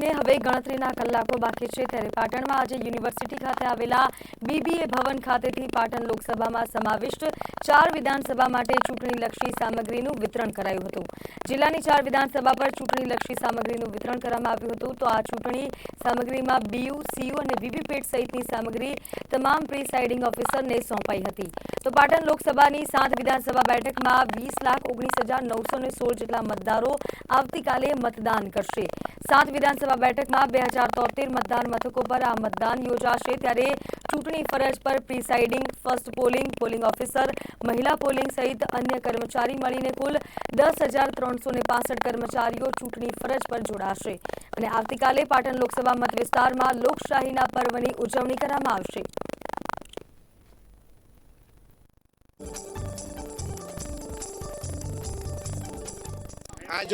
ચૂંટણીને હવે ગણતરીના કલાકો બાકી છે ત્યારે પાટણમાં આજે યુનિવર્સિટી ખાતે આવેલા બીબીએ ભવન ખાતેથી પાટણ લોકસભામાં સમાવિષ્ટ ચાર વિધાનસભા માટે ચૂંટણીલક્ષી સામગ્રીનું વિતરણ કરાયું હતું. જિલ્લાની ચાર વિધાનસભા પર ચૂંટણીલક્ષી સામગ્રીનું વિતરણ કરવામાં આવ્યું હતું. તો આ ચૂંટણી સામગ્રીમાં બીયુ, સીયુ અને વીવીપેટ સહિતની સામગ્રી તમામ પ્રિસાઇડિંગ ઓફિસરને સોંપાઈ હતી. તો પાટણ લોકસભાની સાત વિધાનસભા બેઠકમાં વીસ લાખ ઓગણીસ હજાર નવસો ને સોળ જેટલા મતદારો આવતીકાલે મતદાન કરશે. સાત વિધાનસભા બેઠકમાં બે હજાર તોતેર મતદાન મથકો પર આ મતદાન યોજાશે ત્યારે ચૂંટણી ફરજ પર presiding, first polling polling officer, મહિલા પોલિંગ સહિત અન્ય કર્મચારી મળીને કુલ દસ કર્મચારીઓ ચૂંટણી ફરજ પર જોડાશે. અને આવતીકાલે પાટણ લોકસભા મત વિસ્તારમાં લોકશાહીના પર્વની ઉજવણી કરવામાં આવશે. આજ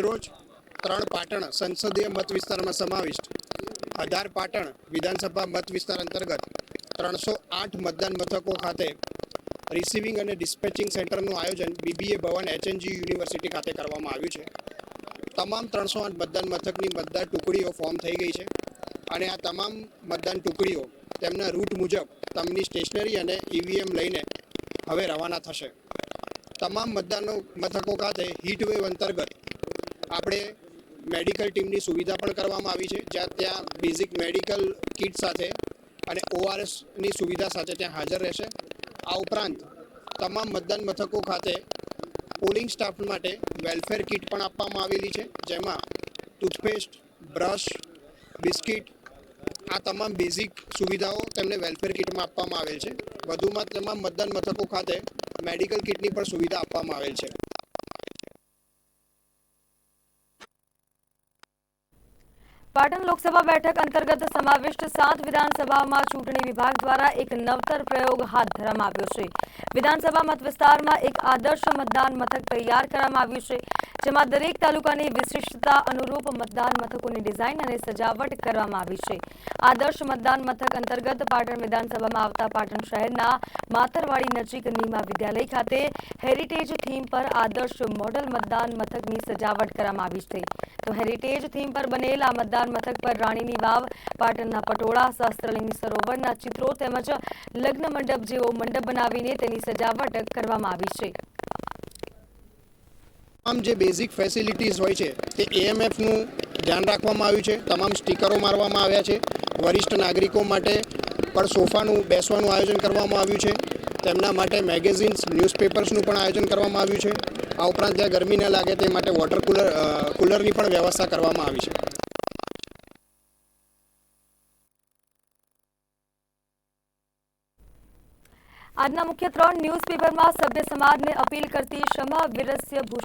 ત્રણ પાટણ સંસદીય મત વિસ્તારમાં સમાવિષ્ટ. અઢાર પાટણ વિધાનસભા મત વિસ્તાર અંતર્ગત ત્રણસો આઠ મતદાન મથકો ખાતે રિસીવિંગ અને ડિસ્પેચિંગ સેન્ટરનું આયોજન બીબીએ ભવન એચએનજી યુનિવર્સિટી ખાતે કરવામાં આવ્યું છે. તમામ ત્રણસો આઠ મતદાન મથકની મતદાર ટુકડીઓ ફોર્મ થઈ ગઈ છે અને આ તમામ મતદાન ટુકડીઓ તેમના રૂટ મુજબ તેમની સ્ટેશનરી અને ઈવીએમ લઈને હવે રવાના થશે. તમામ મતદાનો મથકો ખાતે હીટ વેવ અંતર્ગત આપણે મેડિકલ ટીમની સુવિધા પણ કરવામાં આવી છે. જ્યાં ત્યાં બેઝિક મેડિકલ કિટ સાથે અને ઓઆરએસની સુવિધા સાથે ત્યાં હાજર રહેશે. આ ઉપરાંત તમામ મતદાન મથકો ખાતે પોલિંગ સ્ટાફ માટે વેલફેર કિટ પણ આપવામાં આવેલી છે. જેમાં ટૂથપેસ્ટ, બ્રશ, બિસ્કિટ, આ તમામ બેઝિક સુવિધાઓ તેમને વેલફેર કિટમાં આપવામાં આવેલ છે. વધુમાં તમામ મતદાન મથકો ખાતે મેડિકલ કિટની પણ સુવિધા આપવામાં આવેલ છે. પાટણ લોકસભા બેઠક અંતર્ગત સમાવિષ્ટ સાત વિધાનસભામાં ચૂંટણી વિભાગ દ્વારા એક નવતર પ્રયોગ હાથ ધરવામાં આવ્યો છે. વિધાનસભા મત એક આદર્શ મતદાન મથક તૈયાર કરવામાં આવ્યું છે, જેમાં દરેક તાલુકાની વિશિષ્ટતા અનુરૂપ મતદાન મથકોની ડિઝાઇન અને સજાવટ કરવામાં આવી છે. આદર્શ મતદાન મથક અંતર્ગત પાટણ વિધાનસભામાં આવતા પાટણ શહેરના માતરવાડી નજીક નીમા વિદ્યાલય ખાતે હેરિટેજ થીમ પર આદર્શ મોડલ મતદાન મથકની સજાવટ કરવામાં આવી છે. તો હેરિટેજ થીમ પર બનેલ આ મતદાન મથક પર રાણીની વાવ, પાટણના પટોળા, શાસ્ત્રલિંગ સરોવરના ચિત્રો તેમજ લગ્ન મંડપ જેવો મંડપ બનાવીને તેની સજાવટ કરવામાં આવી છે. તમામ જે બેઝિક ફેસિલિટીઝ હોય છે, તે એએમએફનું ધ્યાન રાખવામાં આવ્યું છે. તમામ સ્ટીકરો મારવામાં આવ્યા છે. વરિષ્ઠ નાગરિકો માટે પણ સોફાનું, બેસવાનું આયોજન કરવામાં આવ્યું છે. તેમના માટે મેગેઝિન્સ ન્યૂઝપેપર્સનું પણ આયોજન કરવામાં આવ્યું છે. આ ઉપરાંત જ્યાં ગરમી ન લાગે, તે માટે વોટર કુલર કુલરની પણ વ્યવસ્થા કરવામાં આવી છે. આજના મુખ્ય ત્રણ ન્યૂઝપેપરમાં સભ્ય સમાજને અપીલ કરતી ક્ષમા વિરસ્ય ભૂષણ.